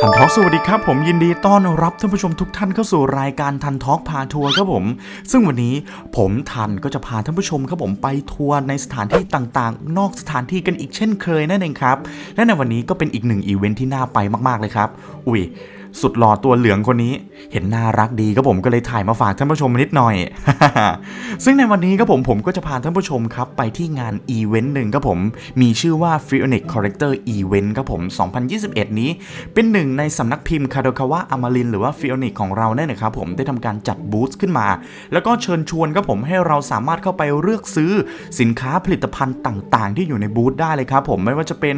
ทันทอกสวัสดีครับผมยินดีต้อนรับท่านผู้ชมทุกท่านเข้าสู่รายการทันทอกพาทัวร์ครับผม ซึ่งวันนี้ผมทันก็จะพาท่านผู้ชมครับผมไปทัวร์ในสถานที่ต่างๆ นอกสถานที่กันอีกเช่นเคยนั่นเองครับและในวันนี้ก็เป็นอีกหนึ่งอีเวนท์ที่น่าไปมากๆเลยครับ อุ้ย สุดหล่อตัวเหลืองคนนี้ เห็นน่ารักดีครับผมก็เลยถ่ายมาฝากท่านผู้ชมนิดหน่อย ซึ่งในวันนี้ครับผมผมก็จะพาท่านผู้ชมครับไปที่งานอีเวนต์หนึ่งครับผม มีชื่อว่า f i o n i c Character Event ครับผม 2021 นี้เป็นหนึ่งในสำนักพิมพ์ Kadokawa Amarin หรือว่า f i o n i c ของเราเนี่ยนะครับผมได้ทำการจัดบูธขึ้นมา แล้วก็เชิญชวนครับผมให้เราสามารถเข้าไปเลือกซื้อสินค้าผลิตภัณฑ์ต่างๆ ที่อยู่ในบูธได้เลยครับผมไม่ว่าจะเป็น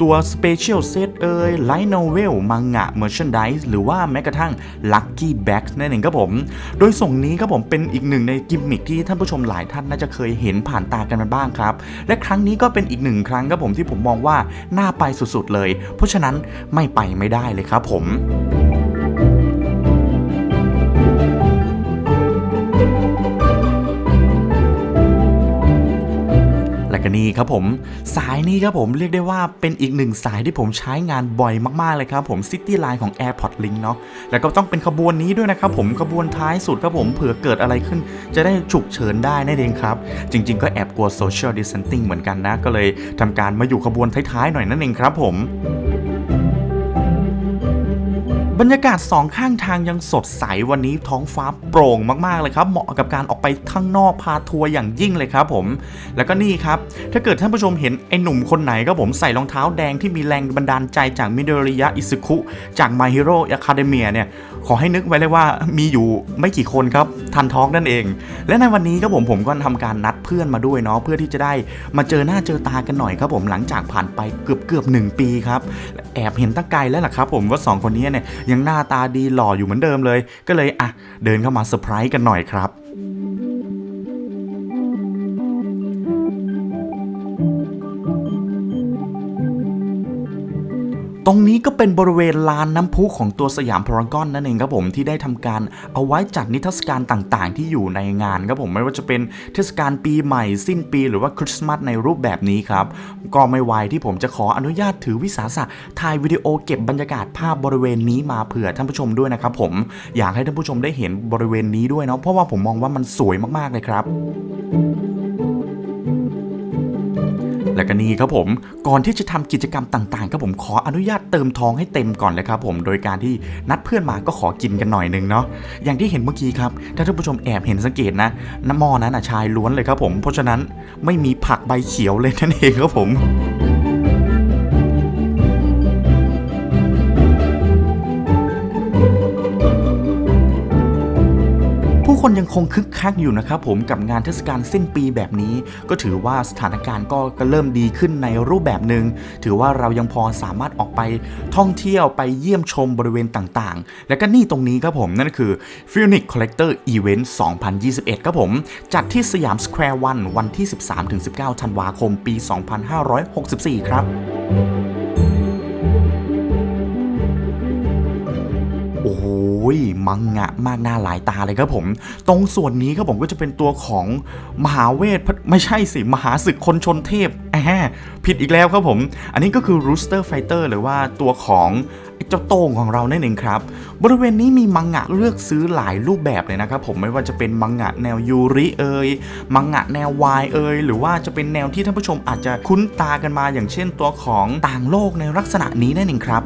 ตัว Special Set เอ่ย Light Novel มังงะ Merchandise หรือว่าแม้กระทั่ง Lucky Bag นั่นเองครับผม โดยส่งนี้ครับผมเป็นอีกหนึ่งในกิมมิคที่ท่านผู้ชมหลายท่านน่าจะเคยเห็นผ่านตากันมาบ้างครับ และครั้งนี้ก็เป็นอีกหนึ่งครั้งครับผมที่ผมมองว่าน่าไปสุดๆเลย เพราะฉะนั้นไม่ไปไม่ได้เลยครับผม นีครับผม สายนี้ครับผมเรียกได้ว่าเป็นอีกหนึ่งสายที่ผมใช้งานบ่อยมากๆเลยครับผม City Line ของ AirPod Link เนาะแล้วก็ต้องเป็นขบวนนี้ด้วยนะครับผมขบวนท้ายสุดครับผมเผื่อเกิดอะไรขึ้น จะได้ฉุกเฉินได้นั่นเองครับ จริง ๆ ก็แอบกลัว Social Distancing เหมือนกันนะ ก็เลยทำการมาอยู่ขบวนท้ายๆหน่อยนั่นเองครับผม บรรยากาศสองข้างทางยังสดใสวันนี้ท้องฟ้าโปร่งมากๆเลยครับ เหมาะกับการออกไปข้างนอกพาทัวร์อย่างยิ่งเลยครับผม แล้วก็นี่ครับ ถ้าเกิดท่านผู้ชมเห็นไอ้หนุ่มคนไหนครับผมใส่รองเท้าแดงที่มีแรงบันดาลใจจากมิโดริยะอิซึคุจาก My Hero Academia เนี่ย ขอให้นึกไว้เลยว่ามีอยู่ไม่กี่คนครับ ทันท้อกนั่นเอง และในวันนี้ครับผมผมก็ทำการนัดเพื่อนมาด้วยเนาะเพื่อที่จะได้มาเจอหน้าเจอตากันหน่อยครับผมหลังจากผ่านไปเกือบเกือบหนึ่งปีครับแอบเห็นตั้งไกลแล้วล่ะครับ ผมว่าสองคนนี้เนี่ยยังหน้าตาดีหล่ออยู่เหมือนเดิมเลย ก็เลยอะเดินเข้ามาเซอร์ไพรส์กันหน่อยครับ รงนี้ก็เป็นบริเวณลานน้ำพุของตัวสยามพารากอนนั่นเองครับผมที่ได้ทำการเอาไว้จัดนิทรรศการต่างๆ ที่อยู่ในงานครับผมไม่ว่าจะเป็นเทศกาลปีใหม่ สิ้นปีหรือว่าคริสต์มาสในรูปแบบนี้ครับก็ไม่ไวที่ผมจะขออนุญาตถือวิสาสะถ่ายวิดีโอเก็บบรรยากาศภาพบริเวณนี้มาเผื่อท่านผู้ชมด้วยนะครับผมอยากให้ท่านผู้ชมได้เห็นบริเวณนี้ด้วยเนาะเพราะว่าผมมองว่ามันสวยมากๆเลยครับ และก็นี่ครับผม ก่อนที่จะทำกิจกรรมต่างๆครับผมขออนุญาตเติมท้องให้เต็มก่อนเลยครับผมโดยการที่นัดเพื่อนมาก็ขอกินกันหน่อยหนึงเนาะอย่างที่เห็นเมื่อกี้ครับถ้าท่านผู้ชมแอบเห็นสังเกตนะน้ำม้อนั้นอะชายล้วนเลยครับผม เพราะฉะนั้นไม่มีผักใบเขียวเลยนั่นเองครับผม คนยังคงคึกคักอยู่นะครับผมกับงานเทศกาลสิ้นปีแบบนี้ ก็ถือว่าสถานการณ์ก็กเริ่มดีขึ้นในรูปแบบหนึ่งถือว่าเรายังพอสามารถออกไปท่องเที่ยวไปเยี่ยมชมบริเวณต่างๆ และก็นี่ตรงนี้ครับผมนั่นก็คือ f u n i c Collector Event 2021 ครับผม จัดที่สยามสแควร์วันวันที่ 13-19 ธันวาคมปี 2564 ครับ ยมังงะมากหน้าหลายตาเลยครับผม ตรงส่วนนี้ครับผมก็จะเป็นตัวของมหาเวทไม่ใช่สิ มหาศึกคนชนเทพแอะผิดอีกแล้วครับผม อันนี้ก็คือ Rooster Fighter หรือว่าตัวของเจ้าโต้งของเรานั่นเองครับ บริเวณนี้มีมังงะเลือกซื้อหลายรูปแบบเลยนะครับผมไม่ว่าจะเป็นมังงะแนวยูริเอยมังงะแนววายเอยหรือว่าจะเป็นแนวที่ท่านผู้ชมอาจจะคุ้นตากันมาอย่างเช่นตัวของต่างโลกในลักษณะนี้นั่นเองครับ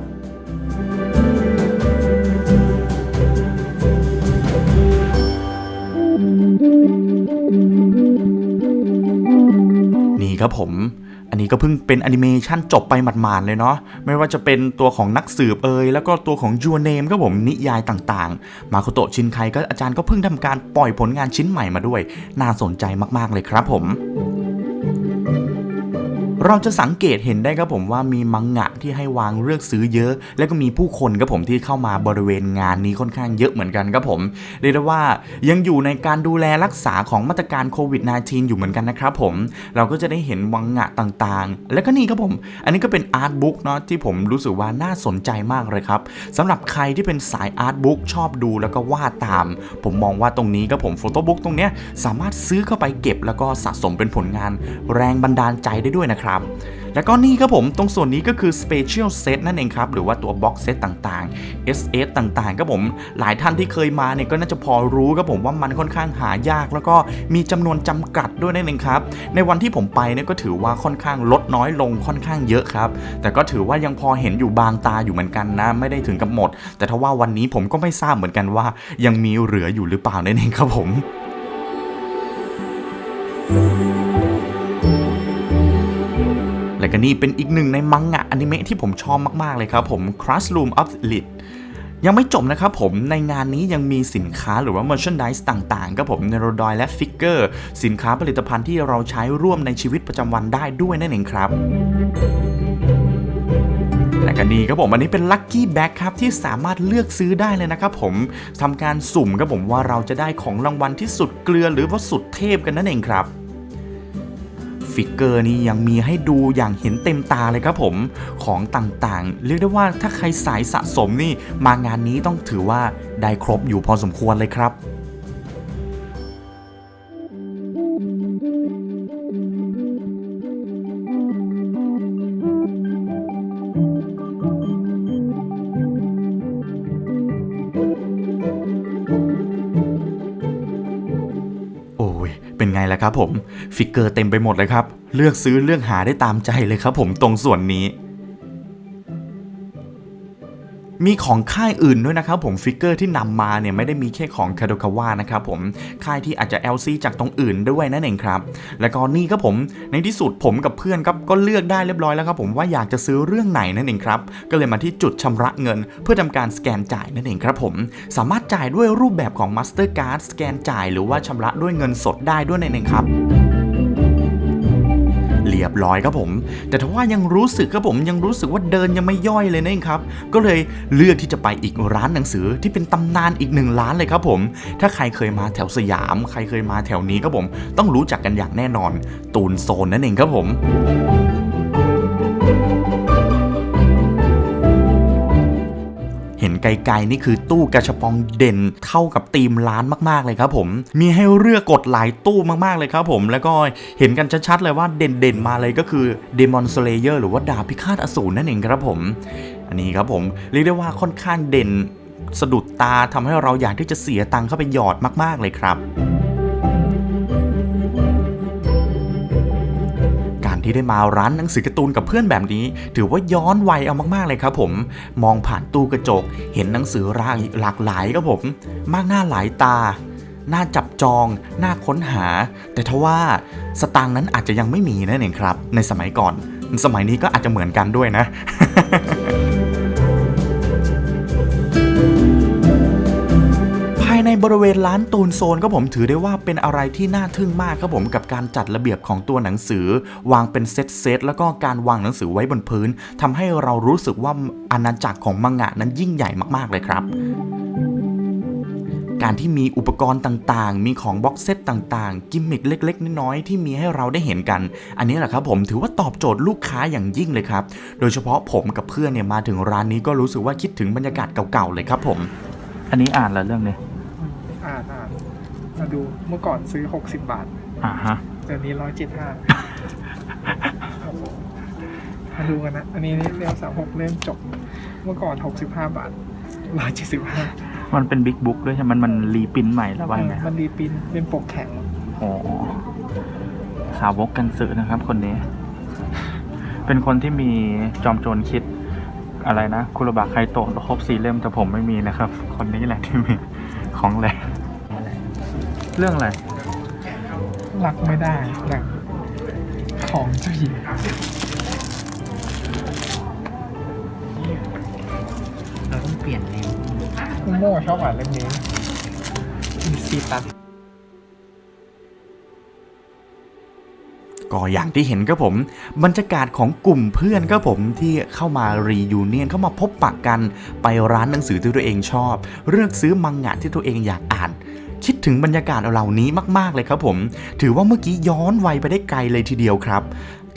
ครับผม อันนี้ก็เพิ่งเป็นแอนิเมชันจบไปหมาดๆเลยเนาะ ไม่ว่าจะเป็นตัวของนักสืบเอยแล้วก็ตัวของยูเนมก็ผมนิยายต่างๆ มาโคโตะชินไคก็อาจารย์ก็เพิ่งทำการปล่อยผลงานชิ้นใหม่มาด้วย น่าสนใจมากๆเลยครับผม เราจะสังเกตเห็นได้ครับผมว่ามีมังงะที่ให้วางเลือกซื้อเยอะ และก็มีผู้คนครับผมที่เข้ามาบริเวณงานนี้ค่อนข้างเยอะเหมือนกันครับผมเรียกได้ว่ายังอยู่ในการดูแลรักษาของมาตรการโควิด -19 อยู่เหมือนกันนะครับผมเราก็จะได้เห็นมังงะต่างๆ และก็นี่ครับผม อันนี้ก็เป็นอาร์ตบุ๊กเนาะที่ผมรู้สึกว่าน่าสนใจมากเลยครับสำหรับใครที่เป็นสายอาร์ตบุ๊กชอบดูแล้วก็วาดตาม ผมมองว่าตรงนี้ครับผมโฟโต้บุ๊กตรงเนี้ยสามารถซื้อเข้าไปเก็บแล้วก็สะสมเป็นผลงานแรงบันดาลใจได้ด้วยนะครับครับ แล้วก็นี่ครับผมตรงส่วนนี้ก็คือ Special Set นั่นเองครับ หรือว่าตัว Box Set ต่างๆ SS ต่างๆครับผมหลายท่านที่เคยมาเนี่ยก็น่าจะพอรู้ครับผมว่ามันค่อนข้างหายาก แล้วก็มีจำนวนจำกัดด้วยนั่นเองครับ ในวันที่ผมไปเนี่ยก็ถือว่าค่อนข้างลดน้อยลงค่อนข้างเยอะครับ แต่ก็ถือว่ายังพอเห็นอยู่บางตาอยู่เหมือนกันนะ ไม่ได้ถึงกับหมด แต่ถ้าว่าวันนี้ผมก็ไม่ทราบเหมือนกันว่า ยังมีเหลืออยู่หรือเปล่านั่นเองครับผม และก็นี่เป็นอีกหนึ่งในมังงะอนิเมะที่ผมชอบมาก ๆ เลยครับผม Classroom of Lit ยังไม่จบนะครับผมในงานนี้ยังมีสินค้าหรือว่า merchandise ต่างๆครับผมเนโรดอยและฟิกเกอร์สินค้าผลิตภัณฑ์ที่เราใช้ร่วมในชีวิตประจำวันได้ด้วยนั่นเองครับและก็นี่ครับผมอันนี้เป็น Lucky Bag ครับที่สามารถเลือกซื้อได้เลยนะครับผมทำการสุ่มครับผมว่าเราจะได้ของรางวัลที่สุดเกลือหรือว่าสุดเทพกันนั่นเองครับ ฟิกเกอร์นี่ยังมีให้ดูอย่างเห็นเต็มตาเลยครับผมของต่างๆ เรียกได้ว่าถ้าใครสายสะสมนี่มางานนี้ต้องถือว่าได้ครบอยู่พอสมควรเลยครับ ไงล่ะครับผม ฟิกเกอร์เต็มไปหมดเลยครับ เลือกซื้อเลือกหาได้ตามใจเลยครับผมตรงส่วนนี้ มีของค่ายอื่นด้วยนะครับผมฟิกเกอร์ที่นำมาเนี่ยไม่ได้มีแค่ของคาโดคาวานะครับผมค่ายที่อาจจะ LC จากตรงอื่นด้วยนั่นเองครับ แล้วก็นี่ครับผมในที่สุดผมกับเพื่อนครับก็เลือกได้เรียบร้อยแล้วครับผมว่าอยากจะซื้อเรื่องไหนนั่นเองครับก็เลยมาที่จุดชำระเงิน เพื่อทำการสแกนจ่ายนั่นเองครับผมสามารถจ่ายด้วยรูปแบบของ Mastercard สแกนจ่าย หรือว่าชำระด้วยเงินสดได้ด้วยนั่นเองครับ เรียบร้อยครับผม แต่ถ้าว่ายังรู้สึกครับผมยังรู้สึกว่าเดินยังไม่ย่อยเลยนั่ครับ ก็เลยเลือกที่จะไปอีกร้านหนังสือที่เป็นตำนานอีกหนึ่งร้านเลยครับผม ถ้าใครเคยมาแถวสยาม ใครเคยมาแถวนี้ครับผม ต้องรู้จักกันอย่างแน่นอน ตูนโซนนั่นเองครับผม ไกลๆนี่คือตู้กระชปองเด่นเข้ากับธีมร้านมากๆเลยครับผม มีให้เลือกกดหลายตู้มากๆเลยครับผมแล้วก็เห็นกันชัดๆเลยว่าเด่นๆมาเลยก็คือ Demon Slayer หรือว่าดาบพิฆาตอสูรนั่นเองครับผม อันนี้ครับผมเรียกได้ว่าค่อนข้างเด่นสะดุดตาทำให้เราอยากที่จะเสียตังค์เข้าไปหยอดมากๆเลยครับ ที่ได้มาร้านหนังสือการ์ตูนกับเพื่อนแบบนี้ ถือว่าย้อนวัยเอามากๆเลยครับผม มองผ่านตู้กระจก เห็นหนังสือรายหลากหลายครับผม มากหน้าหลายตาน่าจับจองน่าค้นหา แต่ทว่าสตางค์นั้นอาจจะยังไม่มีนั่นเองครับ ในสมัยก่อน สมัยนี้ก็อาจจะเหมือนกันด้วยนะ บริเวณร้านตูนโซนก็ผมถือได้ว่าเป็นอะไรที่น่าทึ่งมากครับผมกับการจัดระเบียบของตัวหนังสือ วางเป็นเซตเซตแล้วก็การวางหนังสือไว้บนพื้นทำให้เรารู้สึกว่าอาณาจักรของมังงะนั้นยิ่งใหญ่มากๆเลยครับการที่มีอุปกรณ์ต่างๆ มีของบ็อกเซตต่างๆ กิมมิคเล็ก ๆ น้อยๆ ที่มีให้เราได้เห็นกัน อันนี้แหละครับผมถือว่าตอบโจทย์ลูกค้าอย่างยิ่งเลยครับ โดยเฉพาะผมกับเพื่อนเนี่ยมาถึงร้านนี้ก็รู้สึกว่าคิดถึงบรรยากาศเก่าๆ เลยครับผม อันนี้อ่านแล้วเรื่องนี้ อ่านอ่านมาดูเมื่อก่อนซื้อ60บาทอ่าฮะเดี๋ยวนี้ร้อยเจ็ดห้ามาดูกันนะ อันนี้เล่มสามหกเล่มจบ เมื่อก่อน65บาทร้อยเจ็ดสิบห้ามันเป็นบิ๊กบุ๊กด้วยใช่ไหมมันมันรีปรินท์ใหม่แล้วว่าไหมมันดีปินเป็นปกแข็งอ๋อสาวกกันสือนะครับ คนนี้ เป็นคนที่มีจอมโจรคิดอะไรนะคุโรบะไคโตะครบสี่เล่มแต่ผมไม่มีนะครับ คนนี้แหละที่มีของแหลก เรื่องอะไร รักไม่ได้หนังของเจ้าหญิงเราต้องเปลี่ยนแนวคุณโม่ชอบอ่านเล่มนี้มีซีตัสก็อย่างที่เห็นครับผม บรรยากาศของกลุ่มเพื่อนครับผมที่เข้ามารียูเนียนเข้ามาพบปะกัน ไปร้านหนังสือที่ตัวเองชอบ เลือกซื้อมังงะที่ตัวเองอยากอ่าน คิดถึงบรรยากาศเหล่านี้มาก ๆ เลยครับผม ถือว่าเมื่อกี้ย้อนวัยไปได้ไกลเลยทีเดียวครับ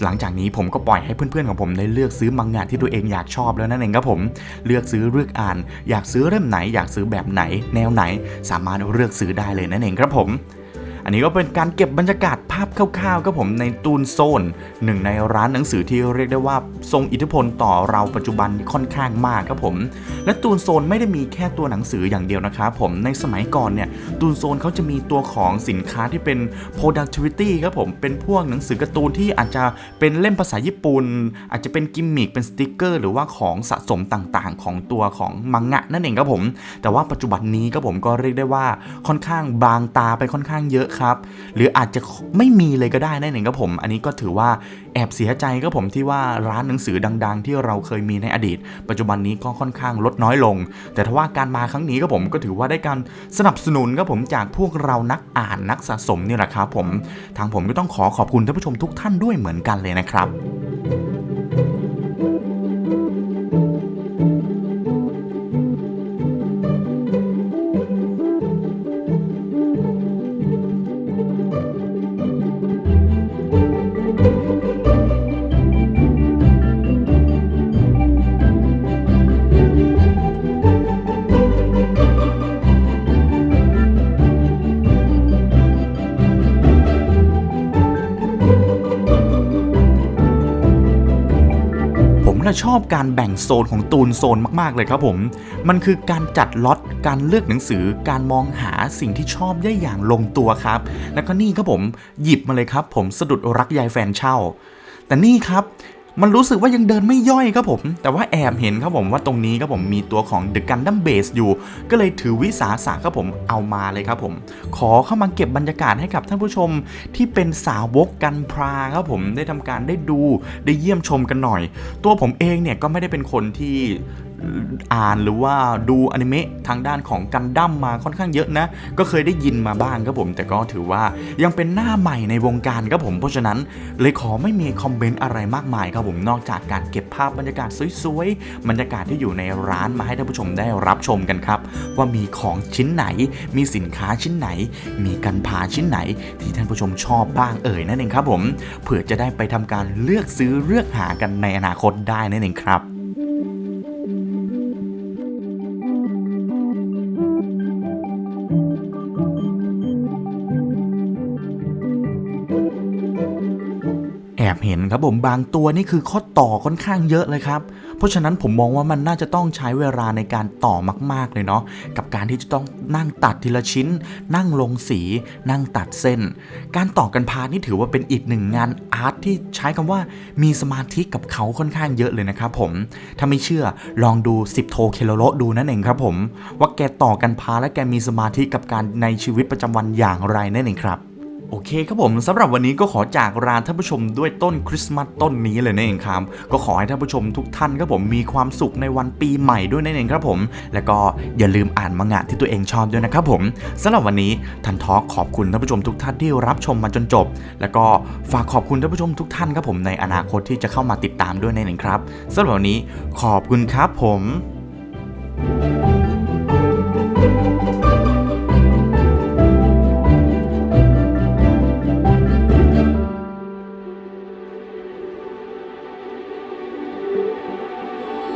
หลังจากนี้ผมก็ปล่อยให้เพื่อนๆของผมได้เลือกซื้อมังงะที่ตัวเองอยากชอบแล้วนั่นเองครับผม เลือกซื้อเลือกอ่าน อยากซื้อเล่มไหน อยากซื้อแบบไหน แนวไหน สามารถเลือกซื้อได้เลยนั่นเองครับผม อันนี้ก็เป็นการเก็บบรรยากาศภาพคร่าวๆครับผมในตูนโซนหนึ่งในร้านหนังสือที่เรียกได้ว่าทรงอิทธิพลต่อเราปัจจุบันค่อนข้างมากครับผม และตูนโซนไม่ได้มีแค่ตัวหนังสืออย่างเดียวนะครับผมในสมัยก่อนเนี่ยตูนโซนเขาจะมีตัวของสินค้าที่เป็น productivity ครับผมเป็นพวกหนังสือการ์ตูนที่อาจจะเป็นเล่มภาษาญี่ปุ่น อาจจะเป็นกิมมิคเป็นสติกเกอร์หรือว่าของสะสมต่างๆ ของตัวของมังงะนั่นเองครับผม แต่ว่าปัจจุบันนี้ครับผมก็เรียกได้ว่าค่อนข้างบางตาไปค่อนข้างเยอะครับ หรืออาจจะไม่มีเลยก็ได้นั่นเองครับผม อันนี้ก็ถือว่าแอบเสียใจครับผมที่ว่าร้านหนังสือดัง ๆ ที่เราเคยมีในอดีต ปัจจุบันนี้ก็ค่อนข้างลดน้อยลง แต่ถ้าว่าการมาครั้งนี้ครับผมก็ถือว่าได้การสนับสนุนครับผมจากพวกเรานักอ่านนักสะสมนี่แหละครับผม ทางผมก็ต้องขอขอบคุณท่านผู้ชมทุกท่านด้วยเหมือนกันเลยนะครับ นะชอบการแบ่งโซนของตูนโซนมาก ๆ เลยครับผม มันคือการจัดล็อต การเลือกหนังสือ การมองหาสิ่งที่ชอบได้อย่างลงตัวครับ แล้วก็นี่ครับผมหยิบมาเลยครับ ผมสะดุดรักยายแฟนเช่า แต่นี่ครับ มันรู้สึกว่ายังเดินไม่ย่อยครับผม แต่ว่าแอบเห็นครับผมว่าตรงนี้ครับผมมีตัวของ The Gundam Base อยู่ ก็เลยถือวิสาสะครับผมเอามาเลยครับผม ขอเข้ามาเก็บบรรยากาศให้กับท่านผู้ชมที่เป็นสาวกกันพราครับผมได้ทำการได้ดูได้เยี่ยมชมกันหน่อย ตัวผมเองเนี่ยก็ไม่ได้เป็นคนที่ อ่านหรือว่าดูอนิเมะทางด้านของกันดั้มมาค่อนข้างเยอะนะ ก็เคยได้ยินมาบ้างครับผม แต่ก็ถือว่ายังเป็นหน้าใหม่ในวงการครับผม เพราะฉะนั้นเลยขอไม่มีคอมเมนต์อะไรมากมายครับผม นอกจากการเก็บภาพบรรยากาศสวยๆ บรรยากาศที่อยู่ในร้านมาให้ท่านผู้ชมได้รับชมกันครับ ว่ามีของชิ้นไหน มีสินค้าชิ้นไหน มีกันพาชิ้นไหน ที่ท่านผู้ชมชอบบ้างเอ่ยนั่นเองครับผม เผื่อจะได้ไปทำการเลือกซื้อเลือกหากันในอนาคตได้นั่นเองครับ อบเห็นครับผมบางตัวนี่คือข้อต่อค่อนข้างเยอะเลยครับ เพราะฉะนั้นผมมองว่ามันน่าจะต้องใช้เวลาในการต่อมาก ๆ เลยเนาะกับการที่จะต้องนั่งตัดทีละชิ้น นั่งลงสี นั่งตัดเส้น การต่อกันพานี่ถือว่าเป็นอีกหนึ่งงานอาร์ตที่ใช้คำว่ามีสมาธิกับเขาค่อนข้างเยอะเลยนะครับผมถ้าไม่เชื่อลองดู 10 โทเคโลโรดูนั่นเองครับผมว่าแกต่อกันพาและแกมีสมาธิกับการในชีวิตประจำวันอย่างไรนั่นเองครับ โอเคครับผมสำหรับวันนี้ก็ขอจากลาท่านผู้ชมด้วยต้นคริสต์มาสต้นนี้เลยนั่นเองครับก็ขอให้ท่านผู้ชมทุกท่านครับผมมีความสุขในวันปีใหม่ด้วยนั่นเองครับผม แล้วก็อย่าลืมอ่านมังงะที่ตัวเองชอบด้วยนะครับผมสำหรับวันนี้ทันทอขอบคุณท่านผู้ชมทุกท่านที่รับชมมาจนจบ แล้วก็ฝากขอบคุณท่านผู้ชมทุกท่านครับผมในอนาคตที่จะเข้ามาติดตามด้วยนั่นเองครับสำหรับวันนี้ขอบคุณครับผม